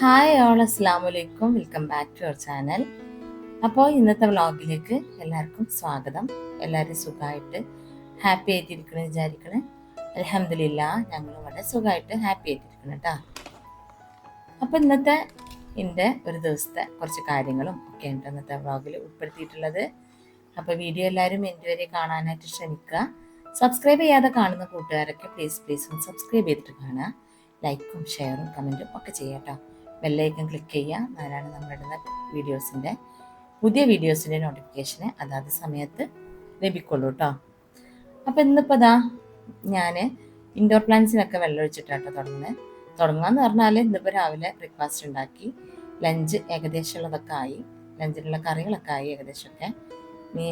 Hi all അസ്സാം വലൈക്കും welcome back to our channel അപ്പോൾ ഇന്നത്തെ വ്ളോഗിലേക്ക് എല്ലാവർക്കും സ്വാഗതം. എല്ലാവരും സുഖമായിട്ട് ഹാപ്പി ആയിട്ടിരിക്കണം വിചാരിക്കണേ. അലഹമില്ല ഞങ്ങളും വളരെ സുഖമായിട്ട് ഹാപ്പി ആയിട്ടിരിക്കണം കേട്ടോ അപ്പോൾ ഇന്നത്തെ എന്റെ ഒരു ദിവസത്തെ കുറച്ച് കാര്യങ്ങളും ഒക്കെ ഉണ്ട് ഇന്നത്തെ വ്ളോഗിൽ ഉൾപ്പെടുത്തിയിട്ടുള്ളത്. അപ്പോൾ വീഡിയോ എല്ലാവരും എന്റെ വരെ കാണാനായിട്ട് ശ്രമിക്കുക. സബ്സ്ക്രൈബ് ചെയ്യാതെ കാണുന്ന കൂട്ടുകാരൊക്കെ പ്ലീസ് പ്ലീസ് ഒന്ന് സബ്സ്ക്രൈബ് ചെയ്തിട്ട് കാണുക. ലൈക്കും ഷെയറും കമന്റും ഒക്കെ ചെയ്യാം കേട്ടോ ബെല്ലൈക്കൺ ക്ലിക്ക് ചെയ്യുക. അതിലാണ് നമ്മളിടുന്ന വീഡിയോസിന്റെ പുതിയ വീഡിയോസിന്റെ നോട്ടിഫിക്കേഷന് അതാത് സമയത്ത് ലഭിക്കുള്ളൂ കേട്ടോ അപ്പോൾ ഇന്നിപ്പോൾ ഇതാ ഞാൻ ഇൻഡോർ പ്ലാന്റ്സിനൊക്കെ വെള്ളം ഒഴിച്ചിട്ടാട്ടോ തുടങ്ങുന്നത് തുടങ്ങാന്ന് പറഞ്ഞാൽ ഇന്നിപ്പോൾ രാവിലെ ബ്രേക്ക്ഫാസ്റ്റ് ഉണ്ടാക്കി. ലഞ്ച് ഏകദേശം ഉള്ളതൊക്കെ ആയി. ലഞ്ചിനുള്ള കറികളൊക്കെ ആയി ഏകദേശമൊക്കെ. ഇനി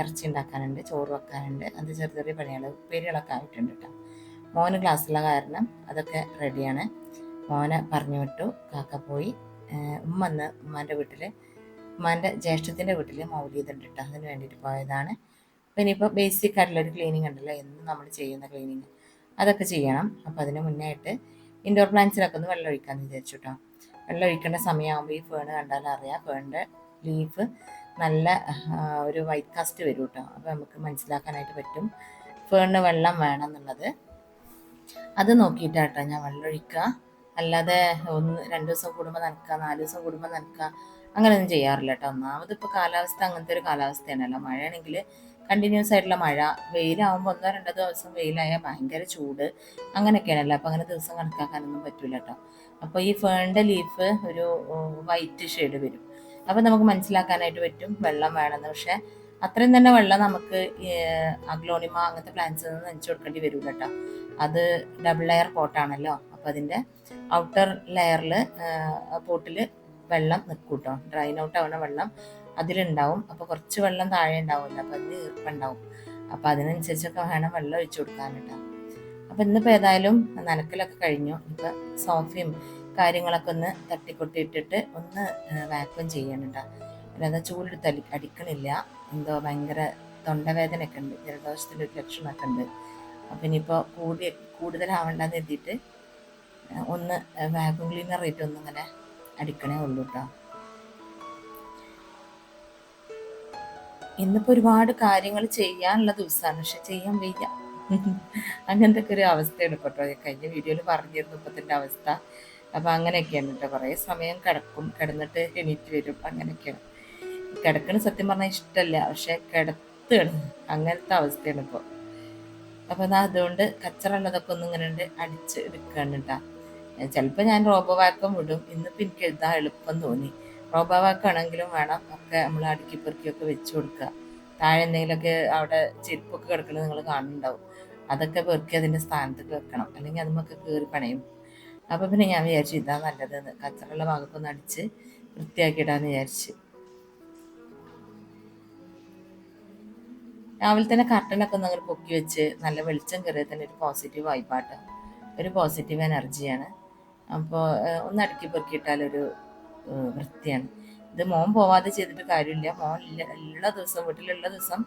ഇറച്ചി ഉണ്ടാക്കാനുണ്ട് ചോറ് വെക്കാനുണ്ട്. അത് ചെറിയ ചെറിയ പണികൾ ഉപ്പേരികളൊക്കെ ആയിട്ടുണ്ട് കേട്ടോ മോന് ക്ലാസ്സുള്ള കാരണം അതൊക്കെ റെഡിയാണ് മോനെ പറഞ്ഞു വിട്ടു. കാക്ക പോയി. ഉമ്മ വന്ന് ഉമ്മാന്റെ വീട്ടിൽ ഉമ്മാന്റെ ജ്യേഷ്ഠത്തിന്റെ വീട്ടിൽ മൗലീതുണ്ട് കേട്ടോ അതിന് വേണ്ടിയിട്ട് പോയതാണ്. അപ്പം ഇനിയിപ്പോൾ ബേസിക് ആയിട്ടുള്ളൊരു ക്ലീനിങ് ഉണ്ടല്ലോ. എന്നും നമ്മൾ ചെയ്യുന്ന ക്ലീനിങ് അതൊക്കെ ചെയ്യണം. അപ്പോൾ അതിന് മുന്നേ ആയിട്ട് ഇൻഡോർ പ്ലാന്റ്സിനൊക്കെ ഒന്ന് വെള്ളം ഒഴിക്കാമെന്ന് വിചാരിച്ചു കേട്ടോ വെള്ളം ഒഴിക്കേണ്ട സമയമാകുമ്പോൾ ഈ ഫേണ് കണ്ടാൽ അറിയാം. ഫേണിന്റെ ലീഫ് നല്ല ഒരു വൈറ്റ് കാസ്റ്റ് വരും കേട്ടോ അപ്പോൾ നമുക്ക് മനസ്സിലാക്കാനായിട്ട് പറ്റും. ഫേണിന് വെള്ളം വേണം എന്നുള്ളത്. അത് നോക്കിയിട്ടാട്ടോ ഞാൻ വെള്ളം ഒഴിക്കുക അല്ലാതെ ഒന്ന് രണ്ട് ദിവസം കൂടുമ്പോൾ നനക്കുക നാല് ദിവസം കൂടുമ്പോൾ നനക്കുക അങ്ങനെയൊന്നും ചെയ്യാറില്ല കേട്ടോ ഒന്നാമത് ഇപ്പോൾ കാലാവസ്ഥ അങ്ങനത്തെ ഒരു കാലാവസ്ഥയാണല്ലോ. മഴയാണെങ്കിൽ കണ്ടിന്യൂസ് ആയിട്ടുള്ള മഴ വെയിലാവുമ്പോൾ ഒന്നോ രണ്ടോ ദിവസം വെയിലായാൽ ഭയങ്കര ചൂട് അങ്ങനെയൊക്കെയാണല്ലോ അപ്പോൾ അങ്ങനെ ദിവസം കണക്കാക്കാനൊന്നും പറ്റില്ല കേട്ടോ അപ്പോൾ ഈ ഫേണിന്റെ ലീഫ് ഒരു വൈറ്റ് ഷെയ്ഡ് വരും. അപ്പോൾ നമുക്ക് മനസ്സിലാക്കാനായിട്ട് പറ്റും വെള്ളം വേണമെന്ന് പക്ഷേ അത്രയും തന്നെ വെള്ളം നമുക്ക് അഗ്ലോണിമ അങ്ങനത്തെ പ്ലാന്റ്സിൽ നിന്ന് നനച്ചു കൊടുക്കേണ്ടി വരും കേട്ടോ അത് ഡബിൾ ലെയർ പോട്ടാണല്ലോ അപ്പോൾ അതിന്റെ ഔട്ടർ ലെയറിൽ പോട്ടിൽ വെള്ളം നിൽക്കും കേട്ടോ ഡ്രൈൻ ഔട്ട് ആവുന്ന വെള്ളം അതിലുണ്ടാവും. അപ്പോൾ കുറച്ച് വെള്ളം താഴെ ഉണ്ടാവില്ല അപ്പോൾ അതിന് ഈർപ്പുണ്ടാവും. അപ്പോൾ അതിനനുസരിച്ചൊക്കെ വേണം വെള്ളം ഒഴിച്ചു കൊടുക്കാൻ കേട്ടോ അപ്പോൾ ഇന്നിപ്പോൾ ഏതായാലും നനക്കലൊക്കെ കഴിഞ്ഞു. ഇപ്പോൾ സോഫയും കാര്യങ്ങളൊക്കെ ഒന്ന് തട്ടിക്കൊട്ടിയിട്ടിട്ട് ഒന്ന് വാക്വം ചെയ്യണം കേട്ടോ അല്ലാതെ ചൂടെടുത്ത് അടി അടിക്കണില്ല. എന്തോ ഭയങ്കര തൊണ്ടവേദനയൊക്കെ ഉണ്ട്. ജലദോഷത്തിന്റെ ഒരു ലക്ഷണമൊക്കെ ഉണ്ട്. അപ്പം ഇനിയിപ്പോൾ കൂടി കൂടുതലാവണ്ടെന്ന് എഴുതിയിട്ട് ഒന്ന് വാക്യൂം ക്ലീനർ ആയിട്ട് ഒന്ന് ഇങ്ങനെ അടിക്കണേ ഉള്ളൂ കേട്ടോ ഇന്നിപ്പോൾ ഒരുപാട് കാര്യങ്ങൾ ചെയ്യാനുള്ള ദിവസമാണ് പക്ഷെ ചെയ്യാൻ വയ്യ. അങ്ങനത്തെ ഒക്കെ ഒരു അവസ്ഥയാണ് കേട്ടോ കഴിഞ്ഞ വീഡിയോയിൽ പറഞ്ഞിരുന്നു ഇപ്പത്തിന്റെ അവസ്ഥ. അപ്പം അങ്ങനെയൊക്കെയാണ് കേട്ടോ കുറേ സമയം കിടക്കും കിടന്നിട്ട് എണീറ്റ് വരും അങ്ങനെയൊക്കെയാണ്. കിടക്കണ സത്യം പറഞ്ഞാൽ ഇഷ്ടമല്ല പക്ഷെ കിടത്തുകയാണ് അങ്ങനത്തെ അവസ്ഥയാണ് ഇപ്പോൾ അപ്പോൾ അതുകൊണ്ട് കച്ചറുള്ളതൊക്കെ ഒന്നും ഇങ്ങനെ അടിച്ച് എടുക്കുകയാണ് കേട്ടോ ചിലപ്പോൾ ഞാൻ റോബോ വാക്കം വിടും. ഇന്നിപ്പോൾ എനിക്ക് എഴുതാൻ എളുപ്പം തോന്നി. റോബോ വാക്കാണെങ്കിലും വേണം ഒക്കെ നമ്മൾ അടുക്കി പെറുക്കിയൊക്കെ വെച്ച് കൊടുക്കുക. താഴെ എന്തെങ്കിലുമൊക്കെ അവിടെ ചെരുപ്പൊക്കെ കിടക്കുന്നത് നിങ്ങൾ കാണുന്നുണ്ടാവും. അതൊക്കെ പെറുക്കി അതിന്റെ സ്ഥാനത്തേക്ക് വെക്കണം. അല്ലെങ്കിൽ അതുമൊക്കെ കയറി പണയും. അപ്പോൾ പിന്നെ ഞാൻ വിചാരിച്ചു ഇതാ നല്ലതെന്ന്. കച്ചറുള്ള ഭാഗത്തൊന്ന് അടിച്ച് വൃത്തിയാക്കിയിടാന്ന് വിചാരിച്ച്. രാവിലെ തന്നെ കർട്ടനൊക്കെ ഒന്ന് അങ്ങനെ പൊക്കി വെച്ച് നല്ല വെളിച്ചം കയറിയ തന്നെ ഒരു പോസിറ്റീവ് വൈബാട്ട് ഒരു പോസിറ്റീവ് എനർജിയാണ് അപ്പോൾ ഒന്ന് അടുക്കി പെറുക്കിയിട്ടാലൊരു വൃത്തിയാണ്. ഇത് മോൻ പോവാതെ ചെയ്തിട്ട് കാര്യമില്ല. മോൻ എല്ലാ ദിവസം വീട്ടിലുള്ള ദിവസം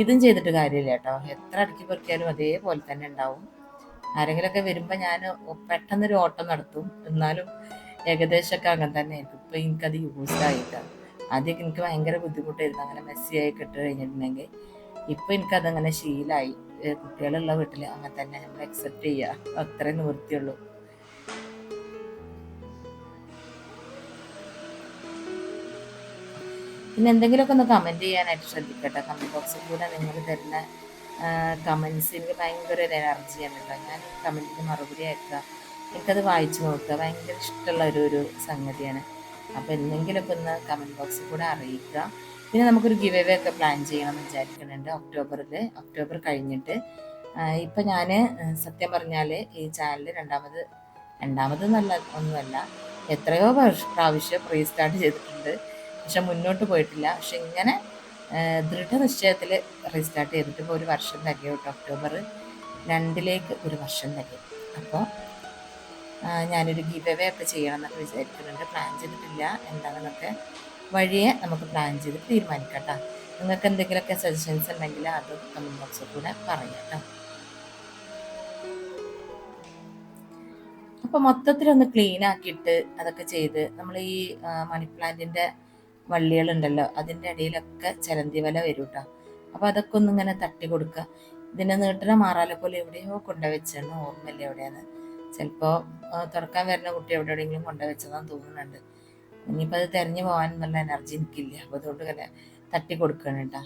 ഇതും ചെയ്തിട്ട് കാര്യമില്ല കേട്ടോ. എത്ര അടുക്കി പെറുക്കിയാലും അതേപോലെ തന്നെ ഉണ്ടാവും. ആരെങ്കിലുമൊക്കെ വരുമ്പോൾ ഞാൻ പെട്ടെന്നൊരു ഓട്ടം നടത്തും. എന്നാലും ഏകദേശമൊക്കെ അങ്ങനെ തന്നെ ആയിരിക്കും. ഇപ്പം എനിക്കത് യൂസ് ആയിട്ടാണ് ആദ്യമൊക്കെ എനിക്ക് ഭയങ്കര ബുദ്ധിമുട്ടായിരുന്നു. അങ്ങനെ മെസ്സി ആയി കിട്ടി കഴിഞ്ഞിട്ടുണ്ടെങ്കിൽ ഇപ്പം എനിക്കതങ്ങനെ ശീലമായി കുട്ടികളുള്ള വീട്ടിൽ അങ്ങനെ തന്നെ നമ്മൾ അക്സെപ്റ്റ് ചെയ്യുക അത്രേ നിവൃത്തിയുള്ളൂ. പിന്നെ എന്തെങ്കിലുമൊക്കെ ഒന്ന് കമന്റ് ചെയ്യാനായിട്ട് ശ്രദ്ധിക്കട്ടെ. കമന്റ് ബോക്സിൽ കൂടെ നിങ്ങൾ തരുന്ന കമൻസ് എനിക്ക് ഭയങ്കര ഒരു എനർജിയാണ് കേട്ടോ. ഞാൻ കമന്റിന് മറുപടി അയക്കുക. എനിക്കത് വായിച്ചു നോക്കുക. ഭയങ്കര ഇഷ്ടമുള്ള ഒരു ഒരു സംഗതിയാണ്. അപ്പോൾ എന്തെങ്കിലുമൊക്കെ ഒന്ന് കമന്റ് ബോക്സിൽ കൂടെ അറിയിക്കുക. പിന്നെ നമുക്കൊരു ഗിവ് അവേ ഒക്കെ പ്ലാൻ ചെയ്യണമെന്ന് വിചാരിക്കുന്നുണ്ട് ഒക്ടോബറിൽ ഒക്ടോബർ കഴിഞ്ഞിട്ട് ഇപ്പം ഞാൻ സത്യം പറഞ്ഞാൽ ഈ ചാനൽ രണ്ടാമത് രണ്ടാമത് നല്ല ഒന്നുമല്ല എത്രയോ പ്രാവശ്യം റീസ്റ്റാർട്ട് ചെയ്തിട്ടുണ്ട്. പക്ഷെ മുന്നോട്ട് പോയിട്ടില്ല. പക്ഷെ ഇങ്ങനെ ദൃഢനിശ്ചയത്തിൽ റീസ്റ്റാർട്ട് ചെയ്തിട്ട് ഇപ്പോൾ ഒരു വർഷം തികയും കേട്ടോ ഒക്ടോബർ രണ്ടിലേക്ക് ഒരു വർഷം തികയും. അപ്പോൾ ഞാനൊരു ഗീവ് അവേ ഒക്കെ ചെയ്യണം എന്നൊക്കെ വിചാരിക്കുന്നുണ്ട്. പ്ലാൻ ചെയ്തിട്ടില്ല. എന്താണെന്നൊക്കെ വഴിയെ നമുക്ക് പ്ലാൻ ചെയ്ത് തീരുമാനിക്കാം കേട്ടോ. നിങ്ങൾക്ക് എന്തെങ്കിലുമൊക്കെ സജഷൻസ് ഉണ്ടെങ്കിൽ അത് കമന്റ് ബോക്സിൽ കൂടെ പറയാം കേട്ടോ. അപ്പോൾ മൊത്തത്തിലൊന്ന് ക്ലീൻ ആക്കിയിട്ട് അതൊക്കെ ചെയ്ത് നമ്മൾ ഈ മണി പ്ലാന്റിന്റെ വള്ളികളുണ്ടല്ലോ അതിന്റെ ഇടയിലൊക്കെ ചലന്തി വല വരും കേട്ടോ അപ്പോൾ അതൊക്കെ ഒന്ന് ഇങ്ങനെ തട്ടി കൊടുക്കുക. ഇതിനെ നീട്ടണ മാറാലെ പോലെ എവിടെയോ കൊണ്ടുവച്ചാണ് ഓർമ്മയില്ല എവിടെയാണ് ചിലപ്പോൾ തുറക്കാൻ വരുന്ന കുട്ടി എവിടെ എവിടെയെങ്കിലും കൊണ്ടുവച്ചതാന്ന് തോന്നുന്നുണ്ട്. ഇനിയിപ്പോൾ അത് തിരഞ്ഞു പോകാൻ നല്ല എനർജി എനിക്കില്ല. അപ്പോൾ അതുകൊണ്ട് ഇങ്ങനെ തട്ടി കൊടുക്കണം കേട്ടോ.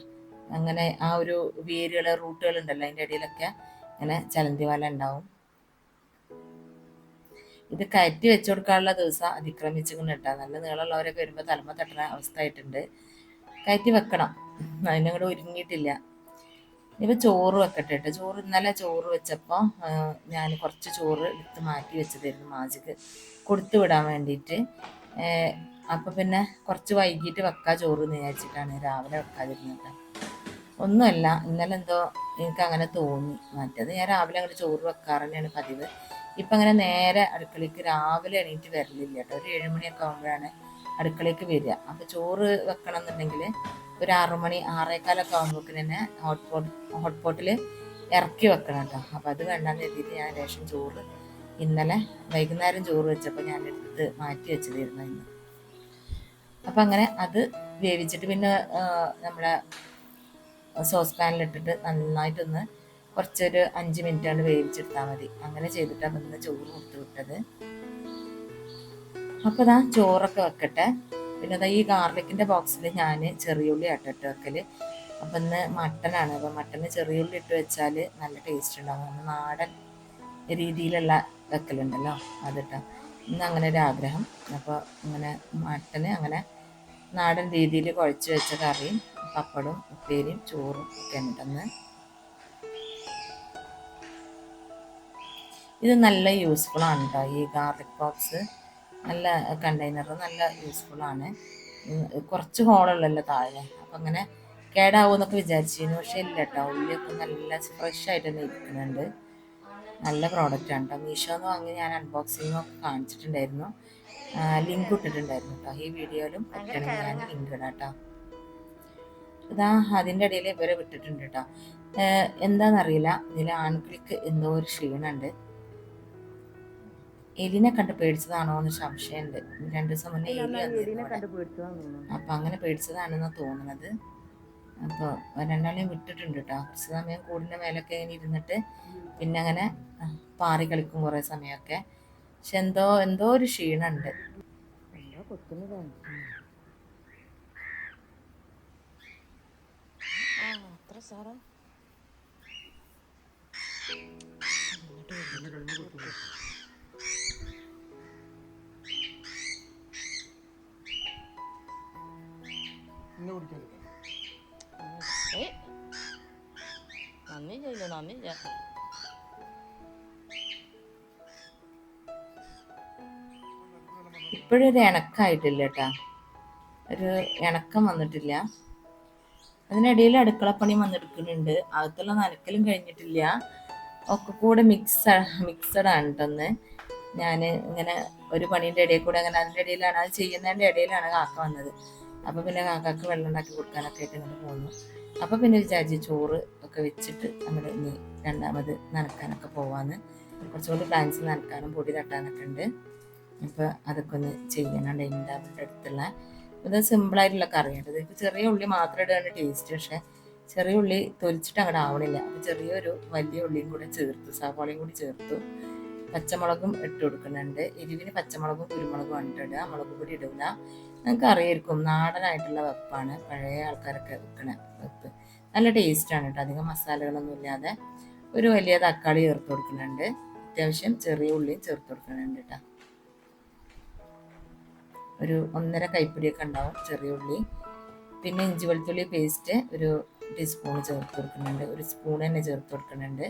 അങ്ങനെ ആ ഒരു വേരുകൾ റൂട്ടുകൾ ഉണ്ടല്ലോ അതിന്റെ ഇടയിലൊക്കെ ഇങ്ങനെ ചലന്തി വല ഉണ്ടാവും. ഇത് കയറ്റി വെച്ചു കൊടുക്കാനുള്ള ദിവസം അതിക്രമിച്ചിങ്ങനെ കേട്ടോ നല്ല നീളമുള്ളവരൊക്കെ വരുമ്പോൾ തലമ തട്ടുന്ന അവസ്ഥ ആയിട്ടുണ്ട് കയറ്റി വെക്കണം. അതിനങ്ങോട്ട് ഒരുങ്ങിയിട്ടില്ല. ഇനിയിപ്പോൾ ചോറ് വെക്കട്ടെ കേട്ടോ ചോറ് ഇന്നലെ ചോറ് വെച്ചപ്പോൾ ഞാൻ കുറച്ച് ചോറ് എടുത്ത് മാറ്റി വെച്ചതായിരുന്നു മാജിക്ക്. കൊടുത്തു വിടാൻ വേണ്ടിയിട്ട് അപ്പോൾ പിന്നെ കുറച്ച് വൈകിട്ട് വെക്കാം ചോറ് എന്ന് വിചാരിച്ചിട്ടാണ് രാവിലെ വെക്കാതിരുന്നത് ഒന്നുമല്ല ഇന്നലെ എന്തോ എനിക്ക് അങ്ങനെ തോന്നി. മറ്റേത് ഞാൻ രാവിലെ അങ്ങോട്ട് ചോറ് വെക്കാറ് തന്നെയാണ് പതിവ്. ഇപ്പം അങ്ങനെ നേരെ അടുക്കളയ്ക്ക് രാവിലെ എണീറ്റ് വരലില്ല കേട്ടോ. ഒരു ഏഴുമണിയൊക്കെ ആകുമ്പോഴാണ് അടുക്കളയ്ക്ക് വരിക. അപ്പോൾ ചോറ് വെക്കണം എന്നുണ്ടെങ്കിൽ ഒരു ആറുമണി ആറേക്കാലൊക്കെ ആകുമ്പോഴേക്കും തന്നെ ഹോട്ട് പോട്ട് ഹോട്ട് പോട്ടിൽ ഇറക്കി വെക്കണം കേട്ടോ. അപ്പോൾ അത് വേണ്ടാന്ന് എഴുതിയിട്ട് ഞാൻ റേഷൻ ചോറ് ഇന്നലെ വൈകുന്നേരം ചോറ് വെച്ചപ്പോൾ ഞാൻ എടുത്ത് മാറ്റി വെച്ചതായിരുന്നു ഇന്ന്. അപ്പം അങ്ങനെ അത് വേവിച്ചിട്ട് പിന്നെ നമ്മുടെ സോസ് പാനിലിട്ടിട്ട് നന്നായിട്ടൊന്ന് കുറച്ചൊരു അഞ്ച് മിനിറ്റ് കൊണ്ട് വേവിച്ചെടുത്താൽ മതി. അങ്ങനെ ചെയ്തിട്ടാണ് നമ്മൾ ചോറ് കൊടുത്തു വിട്ടത്. അപ്പോൾ ഇതാ ചോറൊക്കെ വെക്കട്ടെ. പിന്നെ അതാ ഈ ഗാർലിക്കിന്റെ ബോക്സിൽ ഞാൻ ചെറിയുള്ളി ആട്ടിട്ട് വെക്കൽ അപ്പം ഇന്ന് മട്ടനാണ്. അപ്പോൾ മട്ടന് ചെറിയുള്ളി ഇട്ട് വെച്ചാൽ നല്ല ടേസ്റ്റ് ഉണ്ടാകും നാടൻ രീതിയിലുള്ള വെക്കലുണ്ടല്ലോ അതിട്ടാ. ഇന്ന് അങ്ങനെ ഒരു ആഗ്രഹം. അപ്പോൾ ഇങ്ങനെ മട്ടന് അങ്ങനെ നാടൻ രീതിയിൽ കുഴച്ച് വെച്ച കറിയും പപ്പടും ഉപ്പേരിയും ചോറും ഒക്കെ ഉണ്ടെന്ന് ഇത് നല്ല യൂസ്ഫുൾ ആണ് കേട്ടോ ഈ ഗാർലിക് ബോക്സ് നല്ല കണ്ടെയ്നർ നല്ല യൂസ്ഫുൾ ആണ്. കുറച്ച് ഹോളുള്ളല്ലോ താഴെ. അപ്പം അങ്ങനെ കേടാവുമെന്നൊക്കെ വിചാരിച്ചിരുന്നു. പക്ഷേ ഇല്ല കേട്ടോ ഉള്ളിയൊക്കെ നല്ല ഫ്രഷ് ആയിട്ട് തന്നെ ഇരിക്കുന്നുണ്ട്. നല്ല ആണ് കേട്ടോ മീഷോ എന്ന് വാങ്ങി ഞാൻ അൺബോക്സിംഗ് ഒക്കെ കാണിച്ചിട്ടുണ്ടായിരുന്നു. ലിങ്ക് ഇട്ടിട്ടുണ്ടായിരുന്നു കേട്ടോ ഈ വീഡിയോയിലും പറ്റണമെങ്കിൽ ഞാൻ ലിങ്ക് ഇടാം കേട്ടോ ഇതാ അതിന്റെ ഇടയിൽ ഇവരെ വിട്ടിട്ടുണ്ട് കേട്ടോ എന്താണെന്നറിയില്ല ഇതിൽ ആൺകിളിക്ക് എന്തോ ഒരു ക്ഷീണമുണ്ട്. എലിനെ കണ്ട് പേടിച്ചതാണോ എന്ന് സംശയമുണ്ട്. രണ്ടു ദിവസം മുന്നേ എലി അപ്പൊ അങ്ങനെ പേടിച്ചതാണെന്ന് തോന്നുന്നത് അപ്പോൾ രണ്ടാളെയും വിട്ടിട്ടുണ്ട് കേട്ടോ കുറച്ച് സമയം കൂടിന്റെ മേലൊക്കെ ഇങ്ങനെ ഇരുന്നിട്ട് പിന്നെ അങ്ങനെ പാറി കളിക്കും കുറേ സമയമൊക്കെ. പക്ഷെ എന്തോ എന്തോ ഒരു ക്ഷീണമുണ്ട്. അത്ര സാറോ നന്ദി ചെയ്യില്ല നന്ദി ഇപ്പോഴൊരു ഇണക്കായിട്ടില്ല കേട്ടാ ഒരു ഇണക്കം വന്നിട്ടില്ല. അതിനിടയിൽ അടുക്കളപ്പണി വന്നെടുക്കുന്നുണ്ട് അകത്തുള്ള നനക്കലും കഴിഞ്ഞിട്ടില്ല. ഒക്കെ കൂടെ മിക്സ് മിക്സഡ് ആണ് കേട്ടൊന്ന് ഞാൻ ഇങ്ങനെ ഒരു പണീന്റെ ഇടയിൽ കൂടെ അങ്ങനെ അതിന്റെ ഇടയിലാണ് അത് ചെയ്യുന്നതിന്റെ ഇടയിലാണ് കാക്ക വന്നത്. അപ്പോൾ പിന്നെ കാക്കാക്ക് വെള്ളം ഉണ്ടാക്കി കൊടുക്കാനൊക്കെ ആയിട്ട് ഇങ്ങനെ പോന്നു. അപ്പോൾ പിന്നെ വിചാരിച്ച് ചോറ് ഒക്കെ വെച്ചിട്ട് നമ്മൾ ഇനി രണ്ടാമത് നനക്കാനൊക്കെ പോവാന്ന്. കുറച്ചുകൂടി പ്ലാൻസ് നനക്കാനും പൊടി തട്ടാനൊക്കെ ഉണ്ട് അപ്പോൾ അതൊക്കെ ഒന്ന് ചെയ്യണം എന്റെ അവരുടെ അടുത്തുള്ള ഇത് സിമ്പിളായിട്ടുള്ള കറിയുണ്ട് ഇത് ചെറിയ ഉള്ളി മാത്രം ഇടുകയാണ് ടേസ്റ്റ് പക്ഷേ ചെറിയ ഉള്ളി തൊലിച്ചിട്ട് അങ്ങോട്ട് ആവണില്ല. അപ്പോൾ ചെറിയൊരു വലിയ ഉള്ളിയും കൂടെ ചേർത്തു. സവാളയും കൂടി ചേർത്തു. പച്ചമുളകും ഇട്ട് കൊടുക്കുന്നുണ്ട്. എരിവിന് പച്ചമുളകും കുരുമുളകും ഇട്ടിടുക. മുളക് പൊടി ഇടില്ല നിങ്ങൾക്ക് അറിയായിരിക്കും നാടനായിട്ടുള്ള വെപ്പാണ്. പഴയ ആൾക്കാരൊക്കെ വെക്കണ വെപ്പ്. നല്ല ടേസ്റ്റാണ് കേട്ടോ. അധികം മസാലകളൊന്നും ഇല്ലാതെ ഒരു വലിയ തക്കാളി ചേർത്ത് കൊടുക്കുന്നുണ്ട്. അത്യാവശ്യം ചെറിയ ഉള്ളിയും ചേർത്ത് കൊടുക്കുന്നുണ്ട് കേട്ടോ. ഒരു ഒന്നര കൈപ്പിടിയൊക്കെ ഉണ്ടാവും ചെറിയ ഉള്ളി. പിന്നെ ഇഞ്ചി വെളുത്തുള്ളി പേസ്റ്റ് ഒരു ടീസ്പൂൺ ചേർത്ത് കൊടുക്കുന്നുണ്ട്. ഒരു സ്പൂൺ തന്നെ ചേർത്ത് കൊടുക്കുന്നുണ്ട്.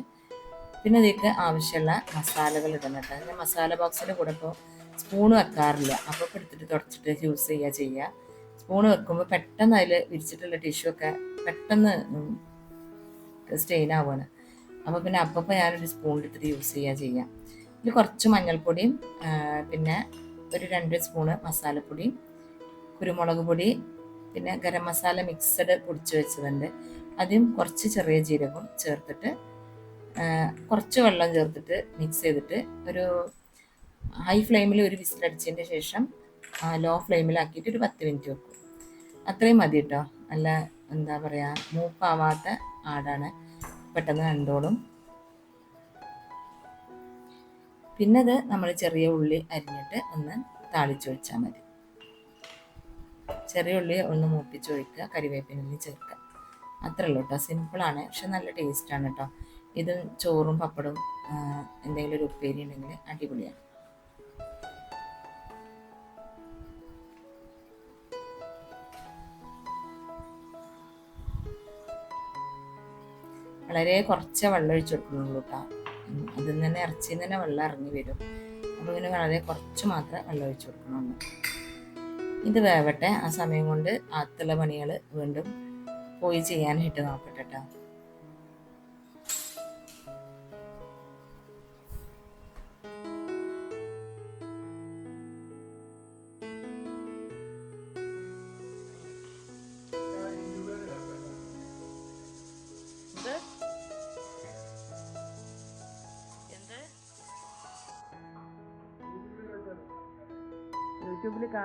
പിന്നെ ഇതിലേക്ക് ആവശ്യമുള്ള മസാലകൾ ഇടണം കേട്ടോ. മസാല ബോക്സിന്റെ കൂടെ ഇപ്പോൾ സ്പൂൺ വെക്കാറില്ല. അപ്പോൾ എടുത്തിട്ട് തുടച്ചിട്ട് യൂസ് ചെയ്യുക ചെയ്യുക സ്പൂൺ വെക്കുമ്പോൾ പെട്ടെന്ന് അതിൽ വിരിച്ചിട്ടുള്ള ടിഷ്യൂ ഒക്കെ പെട്ടെന്ന് സ്റ്റെയിൻ ആവുകയാണ് അപ്പോൾ പിന്നെ അപ്പപ്പോൾ ഞാനൊരു സ്പൂൺ എടുത്തിട്ട് യൂസ് ചെയ്യുക ചെയ്യാം. ഇതിൽ കുറച്ച് മഞ്ഞൾപ്പൊടിയും പിന്നെ ഒരു രണ്ട് സ്പൂണ് മസാലപ്പൊടിയും കുരുമുളക് പൊടി പിന്നെ ഗരം മസാല മിക്സഡ് പൊടിച്ച് വെച്ചതുണ്ട്. അതും കുറച്ച് ചെറിയ ജീരകം ചേർത്തിട്ട് കുറച്ച് വെള്ളം ചേർത്തിട്ട് മിക്സ് ചെയ്തിട്ട് ഒരു ഹൈ ഫ്ലെയിമിൽ ഒരു വിസിൽ അടിച്ചതിന്റെ ശേഷം ലോ ഫ്ലെയിമിലാക്കിയിട്ട് ഒരു പത്ത് മിനിറ്റ് വെക്കും. അത്രയും മതി കേട്ടോ നല്ല എന്താ പറയുക മൂപ്പാവാത്ത ആടാണ്. പെട്ടെന്ന് കണ്ടോളും. പിന്നെ അത് നമ്മൾ ചെറിയ ഉള്ളി അരിഞ്ഞിട്ട് ഒന്ന് താളിച്ചൊഴിച്ചാൽ മതി. ചെറിയ ഉള്ളി ഒന്ന് മൂപ്പിച്ച് ഒഴിക്കുക കരിവേപ്പിനുള്ളി ചേർക്കുക. അത്രേ ഉള്ളൂ കേട്ടോ സിമ്പിളാണ് പക്ഷെ നല്ല ടേസ്റ്റാണ് കേട്ടോ ഇത് ചോറും പപ്പടും എന്തെങ്കിലും ഒരു ഉപ്പേരി ഉണ്ടെങ്കിൽ അടിപൊളിയാണ്. വളരെ കുറച്ച് വെള്ളം ഒഴിച്ചു കൊടുക്കുന്നുള്ളൂ കേട്ടോ അതിൽ നിന്ന് തന്നെ ഇറച്ചിയിൽ തന്നെ വെള്ളം ഇറങ്ങി വരും. അപ്പോൾ ഇതിന് വളരെ കുറച്ച് മാത്രമേ വെള്ളം ഒഴിച്ചു കൊടുക്കണുള്ളൂ ഇത് വേവട്ടെ. ആ സമയം കൊണ്ട് ആത്തുള്ള പണികൾ വീണ്ടും പോയി ചെയ്യാനായിട്ട് നോക്കട്ടെ കേട്ടോ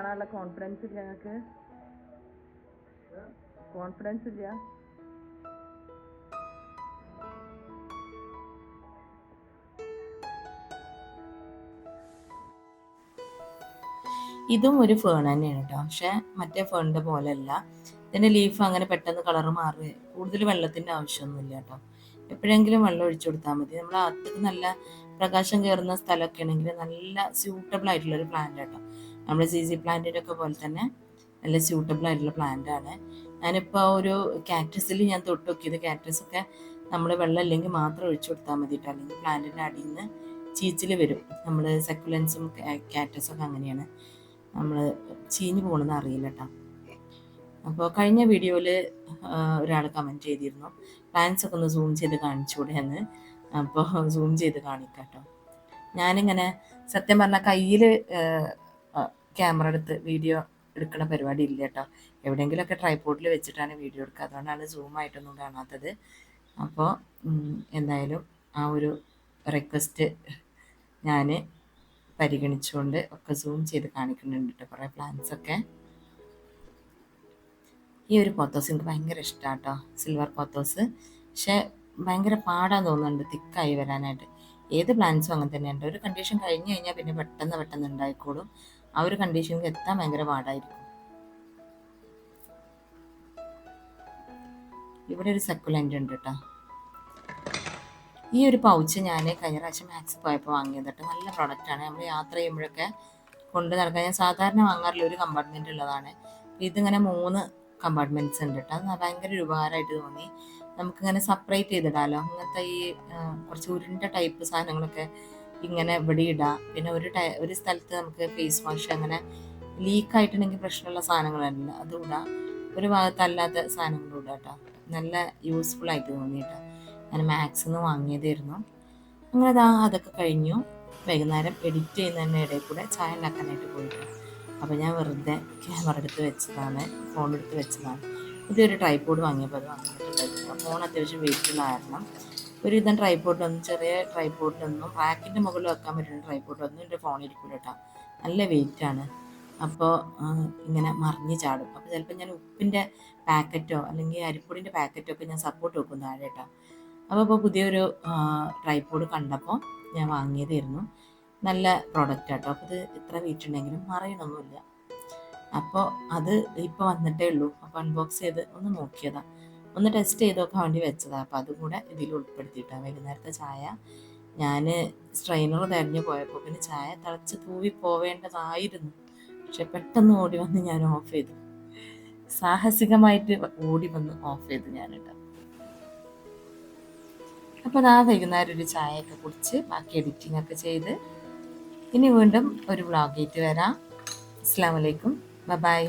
കാണാനുള്ള കോൺഫിഡൻസ് ഇല്ല ഞങ്ങൾക്ക് കോൺഫിഡൻസ് ഇല്ല. ഇതും ഒരു ഫേൺ തന്നെയാണ് കേട്ടോ പക്ഷെ മറ്റേ ഫേണിന്റെ പോലെയല്ല. ഇതിന്റെ ലീഫ് അങ്ങനെ പെട്ടെന്ന് കളർ മാറി. കൂടുതൽ വെള്ളത്തിന്റെ ആവശ്യമൊന്നുമില്ല കേട്ടോ എപ്പോഴെങ്കിലും വെള്ളം ഒഴിച്ചു കൊടുത്താൽ മതി. നമ്മൾ അകത്തേക്ക് നല്ല പ്രകാശം കയറുന്ന സ്ഥലമൊക്കെ ആണെങ്കിൽ നല്ല സ്യൂട്ടബിൾ ആയിട്ടുള്ള ഒരു പ്ലാന്റ് കേട്ടോ നമ്മുടെ സി സി പ്ലാന്റിന്റെ ഒക്കെ പോലെ തന്നെ നല്ല സ്യൂട്ടബിൾ ആയിട്ടുള്ള പ്ലാന്റ് ആണ്. ഞാനിപ്പോൾ ഒരു കാക്ടസിൽ ഞാൻ തൊട്ട് നോക്കിയത് കാക്ടസ് ഒക്കെ നമ്മൾ വെള്ളം ഇല്ലെങ്കിൽ മാത്രം ഒഴിച്ചു കൊടുത്താൽ മതിയിട്ട് അല്ലെങ്കിൽ പ്ലാന്റിന്റെ അടിയിൽ നിന്ന് ചീച്ചിൽ വരും. നമ്മൾ സെക്കുലൻസും കാക്ടസും ഒക്കെ അങ്ങനെയാണ് നമ്മൾ ചീഞ്ഞു പോകണമെന്ന് അറിയില്ല കേട്ടോ അപ്പോൾ കഴിഞ്ഞ വീഡിയോയിൽ ഒരാൾ കമന്റ് ചെയ്തിരുന്നു. പ്ലാൻസ് ഒക്കെ ഒന്ന് സൂം ചെയ്ത് കാണിച്ചുകൂടെ എന്ന് അപ്പോൾ സൂം ചെയ്ത് കാണിക്കാം കേട്ടോ ഞാനിങ്ങനെ സത്യം പറഞ്ഞാൽ കയ്യിൽ ക്യാമറ എടുത്ത് വീഡിയോ എടുക്കുന്ന പരിപാടി ഇല്ല കേട്ടോ എവിടെയെങ്കിലുമൊക്കെ ട്രൈപോർട്ടിൽ വെച്ചിട്ടാണ് വീഡിയോ എടുക്കുക. അതുകൊണ്ടാണ് സൂം ആയിട്ടൊന്നും കാണാത്തത്. അപ്പോൾ എന്തായാലും ആ ഒരു റിക്വസ്റ്റ് ഞാൻ പരിഗണിച്ചുകൊണ്ട് ഒക്കെ സൂം ചെയ്ത് കാണിക്കുന്നുണ്ട് കേട്ടോ കുറേ പ്ലാൻസൊക്കെ ഈ ഒരു പോത്തോസ് എനിക്ക് ഭയങ്കര ഇഷ്ടമാണ് കേട്ടോ സിൽവർ പോത്തോസ് പക്ഷേ ഭയങ്കര പാടാന്ന് തോന്നുന്നുണ്ട് തിക്കായി വരാനായിട്ട്. ഏത് പ്ലാന്റ്സും അങ്ങനെ തന്നെയുണ്ട് ഒരു കണ്ടീഷൻ കഴിഞ്ഞ് കഴിഞ്ഞാൽ പിന്നെ പെട്ടെന്ന് പെട്ടെന്ന് ഉണ്ടായിക്കോളും. ആ ഒരു കണ്ടീഷനിൽ എത്താൻ ഭയങ്കര പാടായിരിക്കും. ഇവിടെ ഒരു സക്കുലന്റ് ഉണ്ട് കേട്ടോ ഈ ഒരു പൗച്ച് ഞാൻ കഴിഞ്ഞ പ്രാവശ്യം മാക്സ് പോയപ്പോൾ വാങ്ങിയത് കേട്ടോ നല്ല പ്രൊഡക്റ്റാണ് നമ്മൾ യാത്ര ചെയ്യുമ്പോഴൊക്കെ കൊണ്ട് നടക്കാൻ ഞാൻ സാധാരണ വാങ്ങാറില്ല ഒരു കമ്പാർട്ട്മെന്റ് ഉള്ളതാണ്. ഇതിങ്ങനെ മൂന്ന് കമ്പാർട്ട്മെന്റ്സ് ഉണ്ട് കേട്ടോ അത് ഭയങ്കര ഒരു ഉപകാരമായിട്ട് തോന്നി. നമുക്കിങ്ങനെ സെപ്പറേറ്റ് ചെയ്തിടാലോ. അങ്ങനത്തെ ഈ കുറച്ച് ഉരുണ്ട ടൈപ്പ് സാധനങ്ങളൊക്കെ ഇങ്ങനെ ഇവിടെ ഇടാം. പിന്നെ ഒരു ടൈ ഒരു സ്ഥലത്ത് നമുക്ക് ഫേസ് വാഷ് അങ്ങനെ ലീക്ക് ആയിട്ടുണ്ടെങ്കിൽ പ്രശ്നമുള്ള സാധനങ്ങളല്ല അതും ഇടാം. ഒരു ഭാഗത്തല്ലാത്ത സാധനങ്ങളും ഇടാം കേട്ടോ നല്ല യൂസ്ഫുൾ ആയിട്ട് തോന്നി കേട്ടോ ഞാൻ മാക്സ് നിന്ന് വാങ്ങിയതായിരുന്നു. അങ്ങനെ അതാ അതൊക്കെ കഴിഞ്ഞു. വൈകുന്നേരം എഡിറ്റ് ചെയ്യുന്നതിന്റെ ഇടയിൽ കൂടെ ചായ ഉണ്ടാക്കാനായിട്ട് പോയിട്ട്. അപ്പോൾ ഞാൻ വെറുതെ ക്യാമറ എടുത്ത് വെച്ചതാണ് ഫോൺ എടുത്ത് വെച്ചതാണ്. ഇതൊരു ട്രൈപോഡ് വാങ്ങിയപ്പോൾ അത് വാങ്ങിയിട്ടുണ്ടായിരുന്നു ഫോൺ അത്യാവശ്യം വെയിറ്റുള്ള ഒരു ഇതം ഒന്നും ചെറിയ ട്രൈപോഡിലൊന്നും റാക്കിന്റെ മുകളിൽ വെക്കാൻ പറ്റുന്ന ട്രൈപോഡിലൊന്നും എന്റെ ഫോണിൽ ഇരിക്കില്ല കേട്ടോ നല്ല വെയിറ്റ് ആണ്. അപ്പോൾ ഇങ്ങനെ മറിഞ്ഞ് ചാടും. അപ്പോൾ ചിലപ്പോൾ ഞാൻ ഉപ്പിന്റെ പാക്കറ്റോ അല്ലെങ്കിൽ അരിപ്പൊടിന്റെ പാക്കറ്റോ ഒക്കെ ഞാൻ സപ്പോർട്ട് വെക്കും താഴെ കേട്ടോ അപ്പോൾ ഇപ്പോൾ പുതിയൊരു ട്രൈപോഡ് കണ്ടപ്പോൾ ഞാൻ വാങ്ങിയതായിരുന്നു. നല്ല പ്രോഡക്റ്റ് കേട്ടോ അപ്പോൾ ഇത് ഇത്ര വെയിറ്റ് ഉണ്ടെങ്കിലും മറയണമൊന്നുമില്ല അപ്പോൾ അത് ഇപ്പോൾ വന്നിട്ടേ ഉള്ളൂ. അപ്പോൾ അൺബോക്സ് ചെയ്ത് ഒന്ന് നോക്കിയതാണ് ഒന്ന് ടെസ്റ്റ് ചെയ്ത് നോക്കാൻ വേണ്ടി വെച്ചതാണ് അപ്പോൾ അതും കൂടെ ഇതിൽ ഉൾപ്പെടുത്തിയിട്ടാണ് വൈകുന്നേരത്തെ ചായ. ഞാൻ സ്ട്രെയിനർ തെരഞ്ഞു പോയപ്പോൾ പിന്നെ ചായ തിളച്ച് തൂവി പോവേണ്ടതായിരുന്നു. പക്ഷെ പെട്ടെന്ന് ഓടി വന്ന് ഞാൻ ഓഫ് ചെയ്തു. സാഹസികമായിട്ട് ഓടി വന്ന് ഓഫ് ചെയ്തു ഞാനിട്ട് അപ്പോൾ ആ വൈകുന്നേരം ഒരു ചായയൊക്കെ കുടിച്ച് ബാക്കി എഡിറ്റിംഗ് ഒക്കെ ചെയ്ത് ഇനി വീണ്ടും ഒരു വ്ളോഗായിട്ട് വരാം. അസ്സാം വലൈക്കും ബൈ